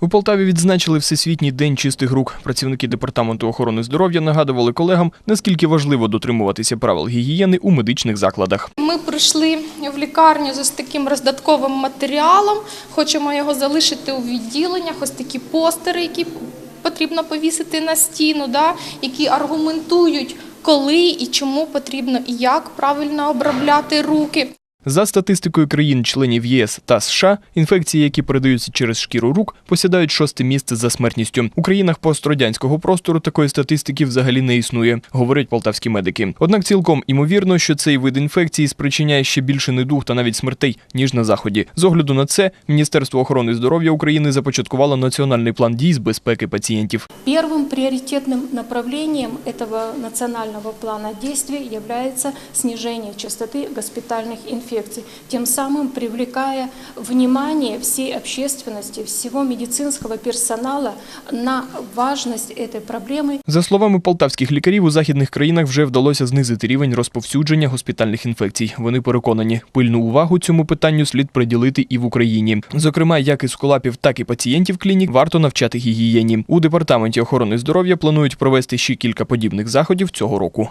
У Полтаві відзначили Всесвітній день чистих рук. Працівники департаменту охорони здоров'я нагадували колегам, наскільки важливо дотримуватися правил гігієни у медичних закладах. Ми прийшли в лікарню з ось таким роздатковим матеріалом. Хочемо його залишити у відділеннях. Ось такі постери, які потрібно повісити на стіну, які аргументують, коли і чому потрібно і як правильно обробляти руки. За статистикою країн-членів ЄС та США, інфекції, які передаються через шкіру рук, посідають шосте місце за смертністю. У країнах пострадянського простору такої статистики взагалі не існує, говорять полтавські медики. Однак цілком імовірно, що цей вид інфекції спричиняє ще більше недуг та навіть смертей ніж на заході. З огляду на це Міністерство охорони здоров'я України започаткувало національний план дій з безпеки пацієнтів. Первым приоритетным направлением этого национального плана действий является снижение частоты госпитальных инфекций, тем самым привлекая внимание всей общественности, всего медицинского персонала на важность этой проблемы За словами полтавських лікарів, у західних країнах вже вдалося знизити рівень розповсюдження госпітальних інфекцій. Вони переконані, пильну увагу цьому питанню слід приділити і в Україні. Зокрема, як із колапів, так і пацієнтів клінік варто навчати гігієні. У департаменті охорони здоров'я планують провести ще кілька подібних заходів цього року.